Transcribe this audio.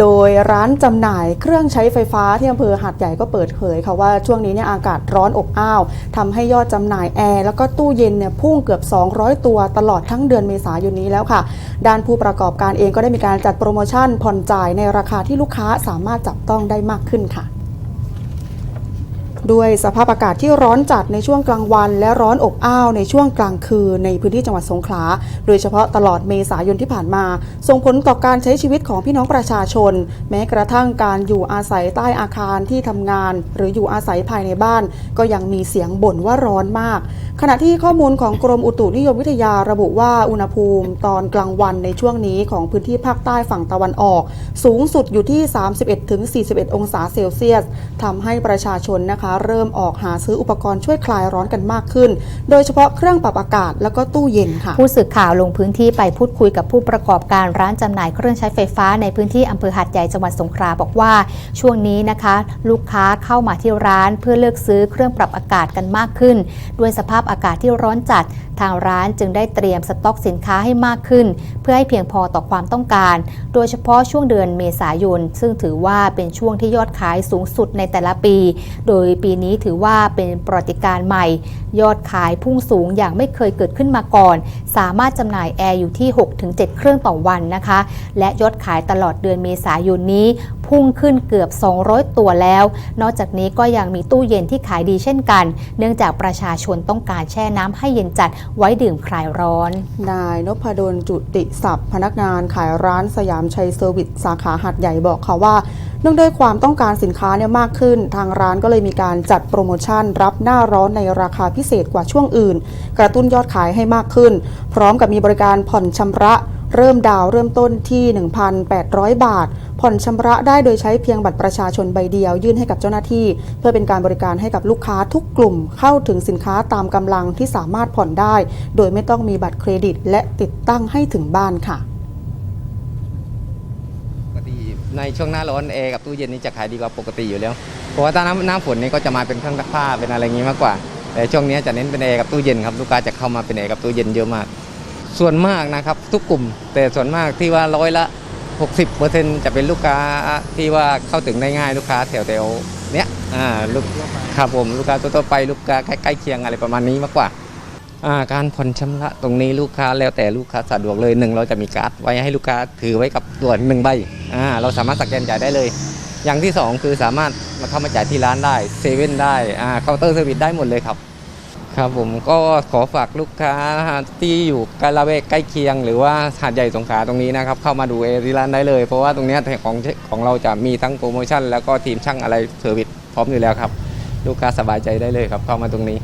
โดยร้านจำหน่ายเครื่องใช้ไฟฟ้าที่อำเภอหาดใหญ่ก็เปิดเผยค่ะว่าช่วงนี้เนี่ยอากาศร้อนอบอ้าวทำให้ยอดจำหน่ายแอร์แล้วก็ตู้เย็นเนี่ยพุ่งเกือบ 200 ตัวตลอดทั้งเดือนเมษายนนี้แล้วค่ะ ด้านผู้ประกอบการเองก็ได้มีการจัดโปรโมชั่นผ่อนจ่ายในราคาที่ลูกค้าสามารถจับต้องได้มากขึ้นค่ะ ด้วยสภาพอากาศที่ร้อนจัดในช่วงกลางวัน และร้อนอบอ้าวในช่วงกลางคืนในพื้นที่จังหวัดสงขลา โดยเฉพาะตลอดเมษายนที่ผ่านมา ส่งผลต่อการใช้ชีวิตของพี่น้องประชาชน แม้กระทั่งการอยู่อาศัยใต้อาคารที่ทำงาน หรืออยู่อาศัยภายในบ้าน ก็ยังมีเสียงบ่นว่าร้อนมาก ขณะที่ข้อมูลของกรมอุตุนิยมวิทยาระบุว่าอุณหภูมิ ตอนกลางวันในช่วงนี้ของพื้นที่ภาคใต้ฝั่งตะวันออก สูงสุดอยู่ที่ 31-41 องศาเซลเซียสทำให้ประชาชนนะคะเริ่มออกหาซื้ออุปกรณ์ช่วยคลายร้อนกันมากขึ้น โดยเฉพาะเครื่องปรับอากาศแล้วก็ตู้เย็นค่ะ ผู้สื่อข่าวลงพื้นที่ไปพูดคุยกับผู้ประกอบการร้านจำหน่ายเครื่องใช้ไฟฟ้าในพื้นที่อำเภอหัดใหญ่จังหวัดสงขลาบอกว่า ช่วงนี้นะคะ ลูกค้าเข้ามาที่ร้านเพื่อเลือกซื้อเครื่องปรับอากาศกันมากขึ้น ด้วยสภาพอากาศที่ร้อนจัด ทางร้านจึงได้เตรียมสต็อกสินค้าให้มากขึ้น เพื่อให้เพียงพอต่อความต้องการ โดยเฉพาะช่วงเดือนเมษายน ซึ่งถือว่าเป็นช่วงที่ยอดขายสูงสุดในแต่ละปี โดยปีนี้ถือว่าเป็นประติการใหม่ ยอดขายพุ่งสูงอย่างไม่เคยเกิดขึ้นมาก่อน สามารถจำหน่ายแอร์อยู่ที่ 6-7 เครื่องต่อวันนะคะ และยอดขายตลอดเดือนเมษายนนี้ พุ่งขึ้นเกือบ 200 ตัวแล้ว นอกจากนี้ก็ยังมีตู้เย็นที่ขายดีเช่นกัน เนื่องจากประชาชนต้องการแช่น้ำให้เย็นจัดไว้ดื่มคลายร้อน นายนพดลจุติศัพท์พนักงานขายร้านสยามชัยเซอร์วิสสาขาหัดใหญ่บอกค่ะว่า เนื่องด้วยความต้องการสินค้าเนี่ยมากขึ้น ทางร้านก็เลยมีการจัดโปรโมชั่น รับหน้าร้อนในราคาพิเศษกว่าช่วงอื่น กระตุ้นยอดขายให้มากขึ้น พร้อมกับมีบริการผ่อนชำระเริ่มดาวเริ่มต้นที่ 1,800 บาท ผ่อนชำระได้โดยใช้เพียงบัตรประชาชนใบเดียว ยื่นให้กับเจ้าหน้าที่ เพื่อเป็นการบริการให้กับลูกค้าทุกกลุ่มเข้าถึงสินค้าตามกำลังที่สามารถผ่อนได้ โดยไม่ต้องมีบัตรเครดิต และติดตั้งให้ถึงบ้านค่ะ ปกติ ในช่วงหน้าร้อนแอร์กับตู้เย็นนี่จะขายดีกว่าปกติอยู่แล้วเพราะว่าถ้าน้ำหน้าฝนนี่ก็จะมาเป็นเครื่องซักผ้าเป็นอะไรงนี้มากกว่าแต่ช่วงนี้จะเน้นเป็นแอร์กับตู้เย็นครับลูกค้าจะเข้ามาเป็นแอร์กับตู้เย็นเยอะมาก ส่วนมากนะครับทุกกลุ่ม แต่ส่วนมากที่ว่าร้อยละ 60%จะเป็นลูกค้าที่ว่าเข้าถึงได้ง่ายลูกค้าแถวแถวเนี้ยอ่าลูกครับผมลูกค้าทั่วไปลูกค้าใกล้เคียงอะไรประมาณนี้มากกว่า การผ่อนชำระตรงนี้ลูกค้าแล้วแต่ลูกค้าสะดวกเลยหนึ่งเราจะมีการ์ดไว้ให้ลูกค้าถือไว้กับตัวหนึ่งใบอ่าเราสามารถสแกนจ่ายได้เลย อย่างที่สองคือสามารถมาเข้ามาจ่ายที่ร้านได้เซเว่นได้อ่าเคาน์เตอร์เซอร์วิสได้หมดเลยครับครับผมก็ขอฝากลูกค้าที่อยู่ใกล้ละแวกใกล้เคียง หรือว่าหาดใหญ่สงขลาตรงนี้นะครับ เข้ามาดูเอที่ร้านได้เลย เพราะว่าตรงนี้ของของเราจะมีทั้งโปรโมชั่น แล้วก็ทีมช่างอะไรเซอร์วิสพร้อมอยู่แล้วครับ ลูกค้าสบายใจได้เลยครับเข้ามาตรงนี้